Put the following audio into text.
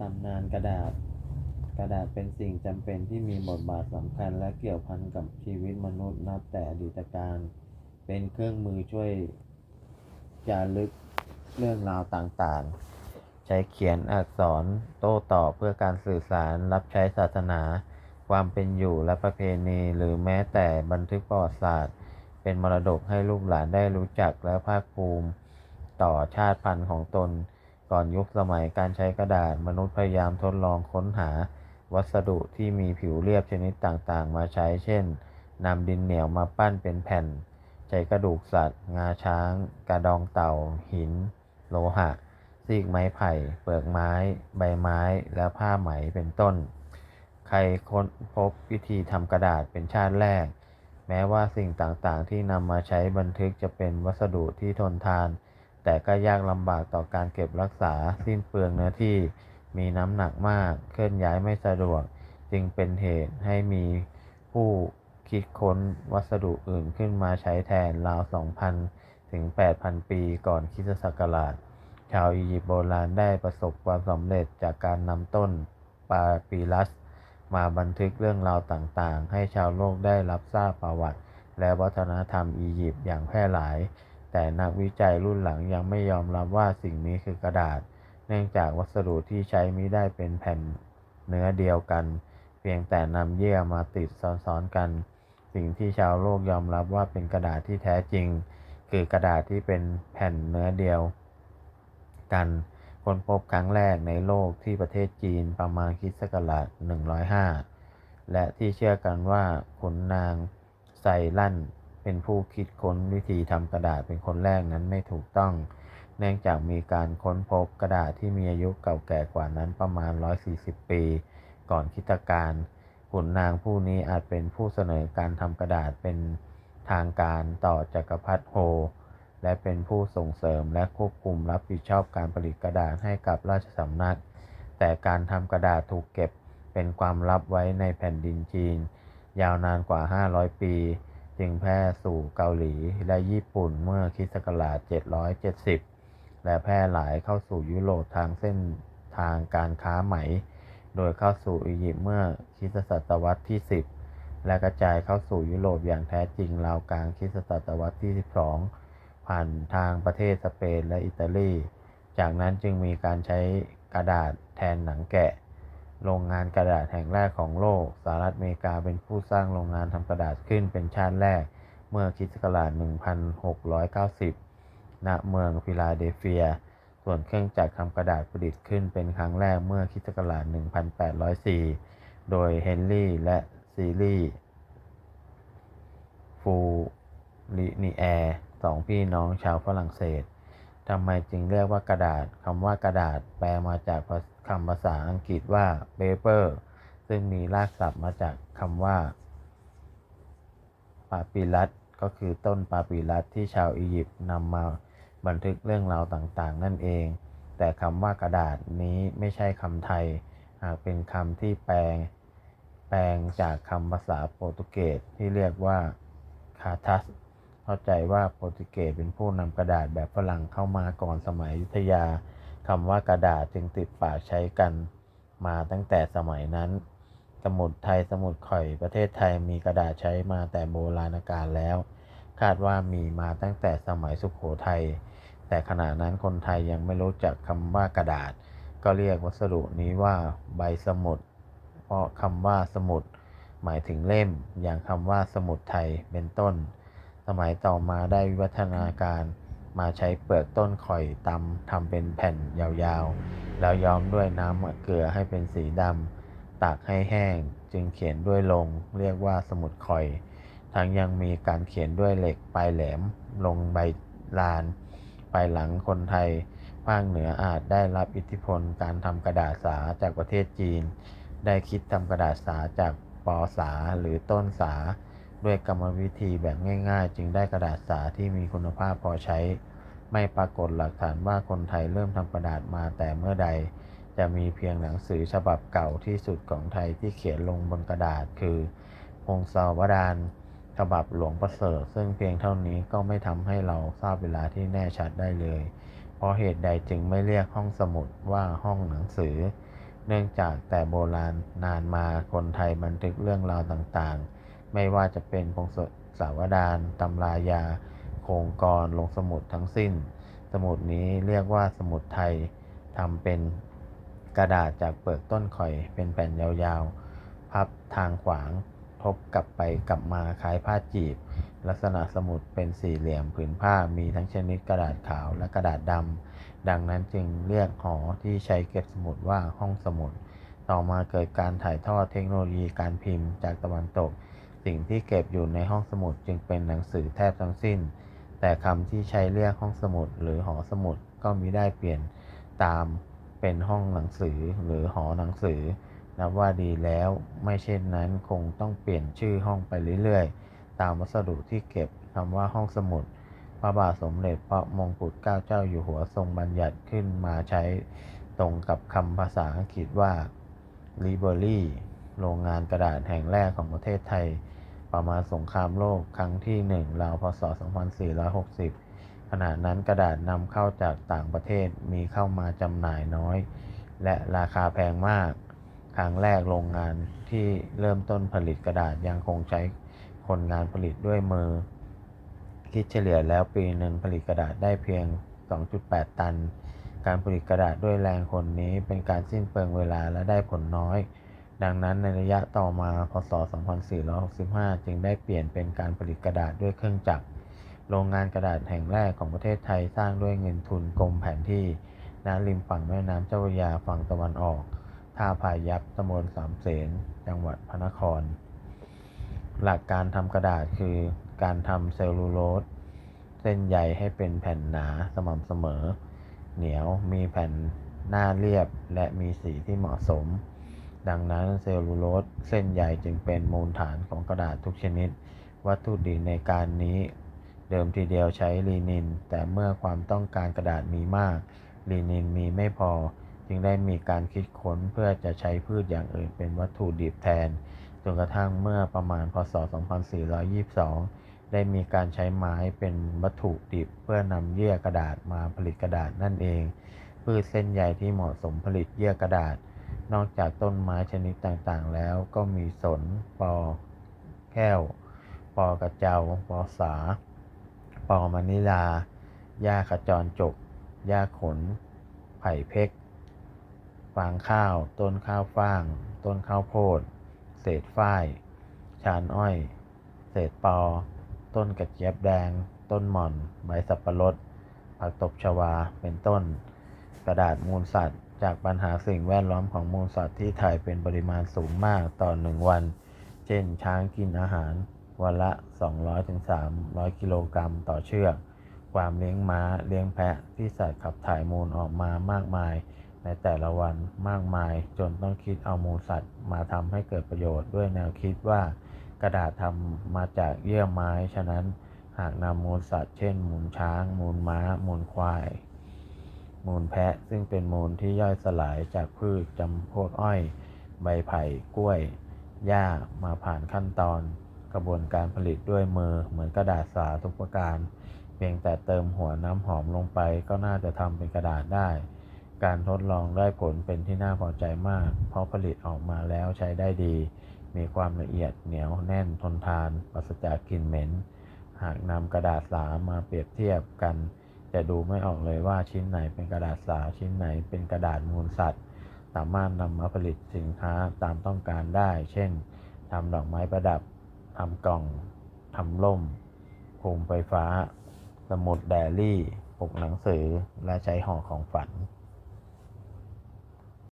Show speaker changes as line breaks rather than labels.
ตำนานกระดาษ กระดาษเป็นสิ่งจำเป็นที่มีบทบาทสำคัญและเกี่ยวพันกับชีวิตมนุษย์นับแต่อดีตการ เป็นเครื่องมือช่วยจารึกเรื่องราวต่างๆ ใช้เขียนอักษรโต้ตอบเพื่อการสื่อสารรับใช้ศาสนา ความเป็นอยู่และประเพณี หรือแม้แต่บันทึกประวัติศาสตร์ เป็นมรดกให้ลูกหลานได้รู้จักและภาคภูมิ ต่อชาติพันธุ์ของตน ก่อนยุคสมัยการใช้กระดาษมนุษย์พยายามทดลองค้นหาวัสดุที่มีผิวเรียบชนิดต่างๆ มาใช้ เช่นนำดินเหนียวมาปั้นเป็นแผ่น ใช้กระดูกสัตว์ งาช้าง กระดองเต่า หิน โลหะซีกไม้ไผ่ เปลือกไม้ ใบไม้ และผ้าไหมเป็นต้น ใครค้นพบวิธีทำกระดาษเป็นชาติแรก แม้ว่าสิ่งต่างๆ ที่นำมาใช้บันทึกจะเป็นวัสดุที่ทนทาน แต่ก็ยากลำบากต่อการเก็บรักษาสิ้นเปลืองเนื้อที่มีน้ำหนักมาก เคลื่อนย้ายไม่สะดวก จึงเป็นเหตุให้มีผู้คิดค้นวัสดุอื่นขึ้นมาใช้แทนราว 2,000 ถึง 8,000 ปีก่อนคริสตศักราช ชาวอียิปต์โบราณได้ประสบความสำเร็จจากการนำต้นปาปีรัส มาบันทึกเรื่องราวต่างๆ ให้ชาวโลกได้รับทราบประวัติ และวัฒนธรรมอียิปต์อย่างแพร่หลาย แต่นักวิจัยรุ่นหลังยังไม่ยอมรับว่าสิ่งนี้คือกระดาษ เนื่องจากวัสดุที่ใช้มิได้เป็นแผ่นเนื้อเดียวกัน เพียงแต่นำเยื่อมาติดซ้อนๆกัน สิ่งที่ชาวโลกยอมรับว่าเป็นกระดาษที่แท้จริง คือกระดาษที่เป็นแผ่นเนื้อเดียว กันค้นพบครั้งแรกในโลกที่ประเทศจีนประมาณคริสตศักราช105 และที่เชื่อกันว่าขุนนางไซลั่น เป็นผู้คิดค้นวิธีทำกระดาษเป็นคนแรกนั้นไม่ถูกต้อง เนื่องจากมีการค้นพบกระดาษที่มีอายุเก่าแก่กว่านั้นประมาณ 140 ปี ก่อนคิตกาลขุนนางผู้นี้อาจเป็นผู้เสนอการทำกระดาษเป็นทางการต่อจักรพรรดิโฮ และเป็นผู้ส่งเสริมและควบคุมรับผิดชอบการผลิตกระดาษให้กับราชสำนัก แต่การทำกระดาษถูกเก็บเป็นความลับไว้ในแผ่นดินจีน ยาวนานกว่า 500 ปี จึงแพร่สู่เกาหลีและญี่ปุ่นเมื่อคริสตศักราช 770 และแพร่หลายเข้าสู่ยุโรปทางเส้นทางการค้าไหม โดยเข้าสู่อียิปต์เมื่อคริสตศตวรรษที่ 10 และกระจายเข้าสู่ยุโรปอย่างแท้จริงราวกลางคริสตศตวรรษที่ 12 ผ่านทางประเทศสเปนและอิตาลี จากนั้นจึงมีการใช้กระดาษแทนหนังแกะ โรงงานกระดาษแห่งแรกของโลก สหรัฐอเมริกาเป็นผู้สร้างโรงงานทำกระดาษขึ้นเป็นชาติแรก เมื่อคริสตศักราช 1690 ณ เมืองฟิลาเดลเฟีย ส่วนเครื่องจักรทำกระดาษผลิตขึ้นเป็นครั้งแรกเมื่อคริสตศักราช 1804 โดยเฮนรี่และซีรีฟูลินีแอร์สองพี่น้องชาวฝรั่งเศส ทำไมจึงเรียกว่ากระดาษคำว่ากระดาษแปลมาจากคำภาษาอังกฤษว่า paper ซึ่งมีรากศัพท์มาจากคำว่าปาปิลัสก็คือต้นปาปิลัสที่ชาวอียิปต์นำมาบันทึกเรื่องราวต่างๆ นั่นเอง แต่คำว่ากระดาษนี้ไม่ใช่คำไทยหากเป็นคำที่แปลง แปลงจากคำภาษาโปรตุเกสที่เรียกว่าคาทัส เข้าใจว่าโปรตุเกสเป็นผู้นำกระดาษแบบฝรั่งเข้ามาก่อนสมัยอยุธยาคำว่ากระดาษจึงติดปากใช้กันมาตั้งแต่สมัยนั้น สมุดไทยสมุดข่อยประเทศไทยมีกระดาษใช้มาแต่โบราณกาลแล้ว คาดว่ามีมาตั้งแต่สมัยสุขโขทัยแต่ขณะนั้นคนไทยยังไม่รู้จักคำว่ากระดาษ ก็เรียกวัสดุนี้ว่าใบสมุด เพราะคำว่าสมุด หมายถึงเล่ม อย่างคำว่าสมุดไทยเป็นต้น สมัยต่อมาได้วิวัฒนาการมาใช้เปลือกต้นข่อยตำทำเป็นแผ่นยาวๆ แล้วย้อมด้วยน้ำเกลือให้เป็นสีดำตากให้แห้ง จึงเขียนด้วยลง เรียกว่าสมุดข่อย ทั้งยังมีการเขียนด้วยเหล็กปลายแหลม ลงใบลานภายหลังคนไทยภาคเหนืออาจได้รับอิทธิพลการทำกระดาษสาจากประเทศจีน ได้คิดทำกระดาษสาจากปอสาหรือต้นสา ด้วยกรรมวิธีแบบง่าย ๆ จึงได้กระดาษสาที่มีคุณภาพพอใช้ ไม่ปรากฏหลักฐานว่าคนไทยเริ่มทำกระดาษมาแต่เมื่อใด จะมีเพียงหนังสือฉบับเก่าที่สุดของไทยที่เขียนลงบนกระดาษ คือพงศาวดารฉบับหลวงประเสริฐ ซึ่งเพียงเท่านี้ก็ไม่ทำให้เราทราบเวลาที่แน่ชัดได้เลย เพราะเหตุใดจึงไม่เรียกห้องสมุดว่าห้องหนังสือ เนื่องจากแต่โบราณนานมาคนไทยบันทึกเรื่องราวต่างๆ ไม่ว่าจะเป็นพงศสาวดารตำรายา โครงกรลงสมุดทั้งสิ้น สมุดนี้เรียกว่าสมุดไทยทำเป็นกระดาษจากเปลือกต้นข่อยเป็นแผ่นยาวๆ พับทางขวางทบกลับไปกลับมาคล้ายผ้าจีบ ลักษณะสมุดเป็นสี่เหลี่ยมผืนผ้ามีทั้งชนิดกระดาษขาวและกระดาษดำดังนั้นจึงเรียกหอที่ใช้เก็บสมุดว่าห้องสมุด ต่อมาเกิดการถ่ายทอดเทคโนโลยีการพิมพ์จากตะวันตก สิ่งที่เก็บอยู่ในห้องสมุดจึงเป็นหนังสือแทบทั้งสิ้น แต่คำที่ใช้เรียกห้องสมุดหรือหอสมุดก็มิได้เปลี่ยนตามเป็นห้องหนังสือหรือหอหนังสือ นับว่าดีแล้วไม่เช่นนั้นคงต้องเปลี่ยนชื่อห้องไปเรื่อยๆ ตามวัสดุที่เก็บคำว่าห้องสมุด พระบาทสมเด็จพระมงกุฎเกล้าเจ้าอยู่หัวทรงบัญญัติขึ้นมาใช้ตรงกับคำภาษาอังกฤษว่า Library โรงงานกระดาษแห่งแรกของประเทศไทย ประมาณสงครามโลกครั้งที่ 1 ราวพศ 2460 ขณะนั้นกระดาษนำเข้าจากต่างประเทศมีเข้ามาจำหน่ายน้อย และราคาแพงมาก ครั้งแรกโรงงานที่เริ่มต้นผลิตกระดาษยังคงใช้คนงานผลิตด้วยมือ คิดเฉลี่ยแล้วปีหนึ่งผลิตกระดาษได้เพียง 2.8 ตัน การผลิตกระดาษด้วยแรงคนนี้เป็นการสิ้นเปลืองเวลาและได้ผลน้อย ดังนั้นในระยะต่อมาพศ 2465 จึงได้เปลี่ยนเป็นการผลิตกระดาษด้วยเครื่องจักร โรงงานกระดาษแห่งแรกของประเทศไทยสร้างด้วยเงินทุนกรมแผนที่ณริมฝั่งแม่น้ำเจ้าพระยาฝั่งตะวันออก ท่าพายัพตำบลสามเสน จังหวัดพระนคร หลักการทำกระดาษคือการทำเซลลูโลสเส้นใยให้เป็นแผ่นหนาสม่ำเสมอ เหนียวมีแผ่นหน้าเรียบและมีสีที่เหมาะสม ดังนั้นเซลลูโลสเส้นใยจึงเป็นมูลฐานของกระดาษทุกชนิด วัตถุดิบในการนี้เดิมทีเดียวใช้ลีนิน แต่เมื่อความต้องการกระดาษมีมากลีนินมีไม่พอ จึงได้มีการคิดค้นเพื่อจะใช้พืชอย่างอื่นเป็นวัตถุดิบแทน จนกระทั่งเมื่อประมาณพศ 2422 ได้มีการใช้ไม้เป็นวัตถุดิบเพื่อนำเยื่อกระดาษมาผลิตกระดาษนั่นเอง พืชเส้นใยที่เหมาะสมผลิตเยื่อกระดาษ นอกจากต้นไม้ชนิดต่างๆ แล้วก็มีสน ปอ แก้ว ปอกระเจ้าปอสา ปอมะนิลา หญ้าขจรจก หญ้าขน ไผ่เพกฟางข้าว ต้นข้าวฟ่าง ต้นข้าวโพด เศษฝ้าย ชานอ้อย เศษปอ ต้นกระเจี๊ยบแดง ต้นหม่อน ใบสับปะรด ผักตบชวา เป็นต้น กระดาษมูลสัตว์ จากปัญหาสิ่งแวดล้อมของมูลสัตว์ที่ไทยเป็นปริมาณสูงมากต่อหนึ่งวัน เช่น ช้างกินอาหาร วันละ 200-300 กิโลกรัมต่อเชือก ความเลี้ยงม้า เลี้ยงแพะ ที่สัตว์ขับถ่ายมูลออกมามากมาย ในแต่ละวันมากมาย จนต้องคิดเอามูลสัตว์มาทำให้เกิดประโยชน์ด้วยแนวคิดว่ากระดาษทำมาจากเยื่อไม้ ฉะนั้นหากนำมูลสัตว์ เช่น มูลช้าง มูลม้า มูลควาย มูลแพะซึ่งเป็นมูลที่ย่อยสลายจากพืชจำพวกอ้อย ใบไผ่กล้วย หญ้ามาผ่านขั้นตอน กระบวนการผลิตด้วยมือเหมือนกระดาษสาทุกประการ เพียงแต่เติมหัวน้ำหอมลงไปก็น่าจะทำเป็นกระดาษได้ การทดลองได้ผลเป็นที่น่าพอใจมาก เพราะผลิตออกมาแล้วใช้ได้ดี มีความละเอียดเหนียวแน่นทนทานปราศจากกลิ่นเหม็น หากนำกระดาษสามาเปรียบเทียบกัน จะดูไม่ออกเลยว่าชิ้นไหนเป็นกระดาษสาชิ้นไหนเป็นกระดาษมูลสัตว์ สามารถนำมาผลิตสินค้าตามต้องการได้ เช่นทำดอกไม้ประดับทำกล่องทำล่มโคมไฟฟ้า สมุดแดรี่ปกหนังสือ และใช้ห่อของฝัน